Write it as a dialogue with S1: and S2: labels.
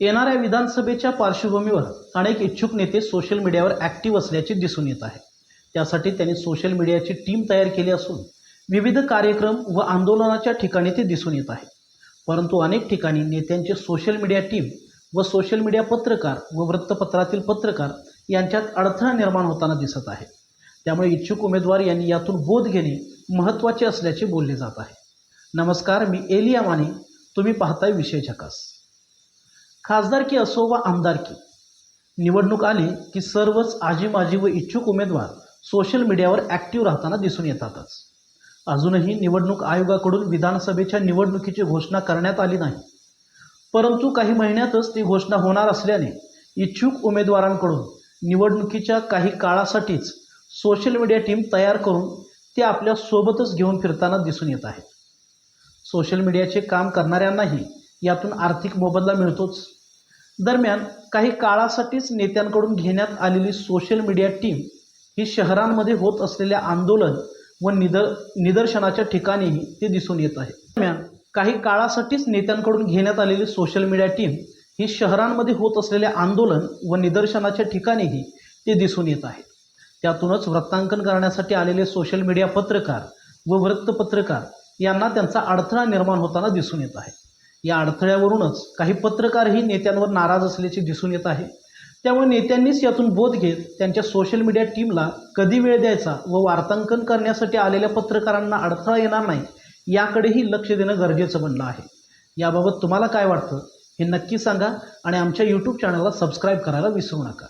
S1: येणाऱ्या विधानसभेच्या पार्श्वभूमीवर अनेक इच्छुक नेते सोशल मीडियावर ॲक्टिव्ह असल्याचे दिसून येत आहे. त्यासाठी त्यांनी सोशल मीडियाची टीम तयार केली असून विविध कार्यक्रम व आंदोलनाच्या ठिकाणी ते दिसून येत आहे परंतु अनेक ठिकाणी नेत्यांचे सोशल मीडिया टीम व सोशल मीडिया पत्रकार व वृत्तपत्रातील पत्रकार यांच्यात अडथळा निर्माण होताना दिसत आहे. त्यामुळे इच्छुक उमेदवार यांनी यातून बोध घेणे महत्त्वाचे असल्याचे बोलले जात आहे. नमस्कार मी एलिया माने. तुम्ही पाहताय विषय झकास. खासदारकी असो वा आमदारकी निवडणूक आली की सर्वच आजीमाजी व इच्छुक उमेदवार सोशल मीडियावर ॲक्टिव्ह राहताना दिसून येतातच. अजूनही निवडणूक आयोगाकडून विधानसभेच्या निवडणुकीची घोषणा करण्यात आली नाही. परंतु काही महिन्यातच ती घोषणा होणार असल्याने इच्छुक उमेदवारांकडून निवडणुकीच्या काही काळासाठीच सोशल मीडिया टीम तयार करून ते आपल्या सोबतच घेऊन फिरताना दिसून येत आहेत. सोशल मीडियाचे काम करणाऱ्यांनाही यातून आर्थिक मोबदला मिळतोच. दरम्यान काही काळासाठीच नेत्यांकडून घेण्यात आलेली सोशल मीडिया टीम ही शहरांमध्ये होत असलेल्या आंदोलन व निदर निदर्शनाच्या ठिकाणीही ते दिसून येत आहे. दरम्यान काही काळासाठीच नेत्यांकडून घेण्यात आलेली सोशल मीडिया टीम ही शहरांमध्ये होत असलेल्या आंदोलन व निदर्शनाच्या ठिकाणीही ते दिसून येत आहे. त्यातूनच वृत्तांकन करण्यासाठी आलेले सोशल मीडिया पत्रकार व वृत्तपत्रकार यांना त्यांचा अडथळा निर्माण होताना दिसून येत आहे. या अडथळ्यावरूनच काही पत्रकारही नेत्यांवर नाराज असल्याचे दिसून येत आहे. त्यामुळे नेत्यांनीच यातून बोध घेत त्यांच्या सोशल मीडिया टीमला कधी वेळ द्यायचा व वार्तांकन करण्यासाठी आलेल्या पत्रकारांना अडथळा येणार नाही याकडेही लक्ष देणं गरजेचं बनलं आहे. याबाबत तुम्हाला काय वाटतं हे नक्की सांगा आणि आमच्या यूट्यूब चॅनलला सबस्क्राईब करायला विसरू नका.